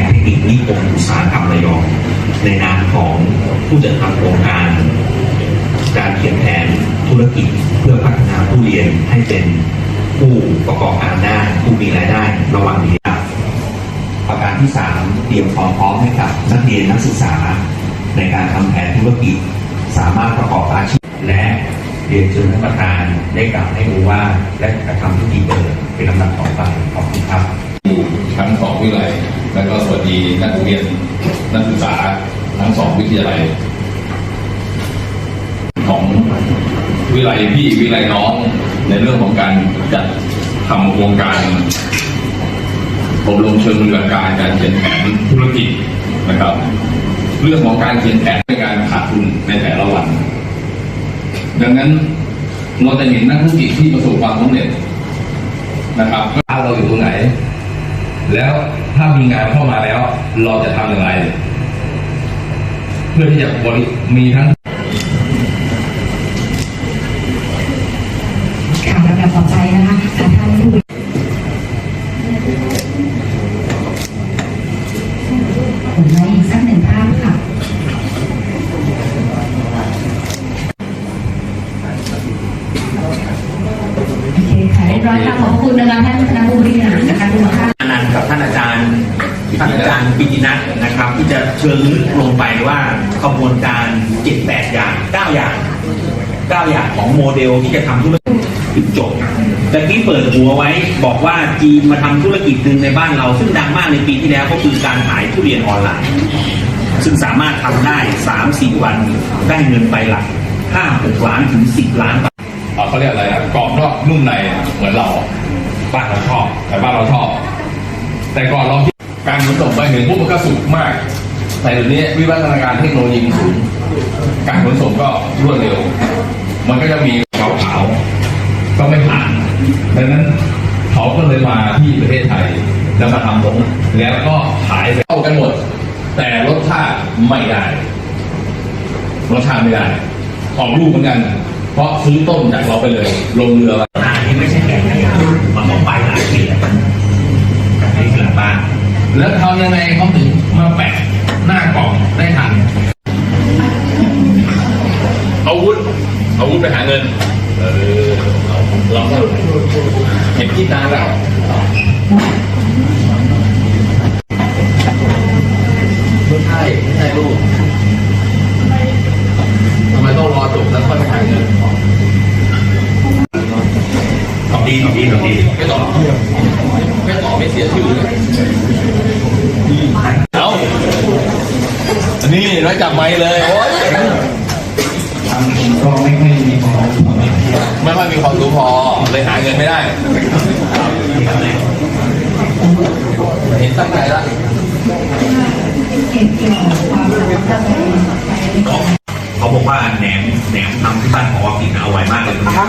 งเทคนิคนิคมอุตสาหกรรมระยอง ในนามของผู้จัดทำโครงการ การเขียนแผนธุรกิจเพื่อพัฒนาผู้เรียนให้เป็นผู้ประกอบการได้ผู้มีรายได้ระหว่างเรียนประการที่ 3เตรียมความพร้อมให้กับนักเรียนนักศึกษา ในการทำแผนธุรกิจ สามารถประกอบอาชีพและเรียนเชิญท่านประธานได้กล่าวให้รู้ว่าและกระทำพิธีเปิดเป็นลำดับต่อไปขอบคุณครับอยู่ทั้งสองวิทยาลัย และก็สวัสดีนักเรียนนักศึกษาทั้งสองวิทยาลัย ของวิทยาลัยพี่วิทยาลัยน้องในเรื่องของการจัดทำโครงการอบรมเชิงปฏิบัติการการเขียนแผนธุรกิจนะครับ เรื่องของการเขียนแผนในการขาดทุนในแต่ละวัน ดังนั้นเราจะเห็นนักธุรกิจที่ประสบความสำเร็จนะครับว่าเราอยู่ตรงไหน แล้ว ถ้ามีงานเข้ามาแล้ว เราจะทำอย่างไร เพื่อที่จะบริมีทั้งค่ะลำดับต่อไปนะคะท่านผู้ผมไว้อีกสักหนึ่งภาพค่ะ โอเคค่ะเรียบร้อยค่ะขอบคุณนะคะท่านคณะผู้บริหารนะคะทุกท่าน ท่านอาจารย์ปิตินัทนะครับ ที่จะเชิญลึกลงไปว่าขบวนการเจ็ดแปดอย่างเก้าอย่างเก้าอย่างของโมเดลที่จะทำธุรกิจจบแต่กี้เปิดหัวไว้บอกว่าจีนมาทำธุรกิจหนึ่งในบ้านเรา ซึ่งดังมากในปีที่แล้วก็คือการขายทุเรียนออนไลน์ ซึ่งสามารถทำได้สามสี่วันได้เงินไปหลักห้าหกล้านถึงสิบล้านบาทเขาเรียกอะไรนะกรอบนอกนุ่มในเหมือนเรา บ้านเราชอบ แต่บ้านเราชอบ แต่ก่อนเรา การขนส่งไปถึงพวกมันก็สูงมาก แต่เดี๋ยวนี้วิวัฒนาการเทคโนโลยีมันสูง การขนส่งก็รวดเร็ว มันก็จะมีขาวขาๆก็ไม่ผ่านดังนั้นเขาก็เลยมาที่ประเทศไทย แล้วมาทำลงแล้วก็ขายเข้ากันหมด แต่รสชาติไม่ได้รสชาติไม่ได้ออกลูกเหมือนกัน เพราะซื้อต้นจากเราไปเลย ลงเรือมานาที่ไม่ใช่แก่นะครับมันต้องไปหลายปีนี่คือหลังบ้าน แล้วทำยังไงเขาถึงมาแปะหน้ากล่องได้ทันอาวุธอาวุธไปหาเงินเออเราก็เห็นที่นานแล้วไม่ใช่ไม่ใช่ลูกทำไมต้องรอจบแล้วค่อยไปหาเงินตอบดีตอบดีตอบดีไม่ตอบ ไม่ตอบไม่เสียชื่อเลยเอาอันนี้ร้อยจับไม้เลย โอ๊ยก็ไม่ค่อยมีความรู้ไม่ค่อยมีความรู้พอ เลยหาเงินไม่ได้ เห็นตั้งใจละเขาบอกว่าแหนมแหนมทำที่บ้านของวากินเอาไว้มากเลยนะครับ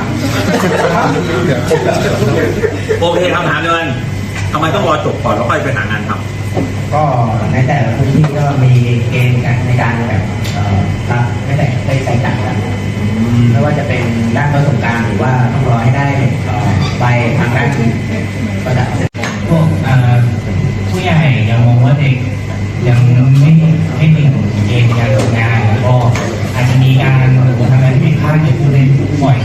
โอเคคำถามเดิน ทำไมต้องรอจบก่อนแล้วค่อยไปหางานทำก็ในแต่ละพื้นที่ก็มีเกณฑ์การในการแบบเอ่อรับไม่แต่ได้ใช้จ่ายกันไม่ว่าจะเป็นด้านประสบการณ์หรือว่าต้องรอให้ได้เอ่อใบทางด้านอื่นก็จะพวกเอ่อผู้ใหญ่ยังมองว่าเด็กยังไม่ไม่ถึงเกณฑ์การทำงานแล้วก็อาจจะมีการทำงานที่ผิดพลาดเกิดขึ้นได้บ่อย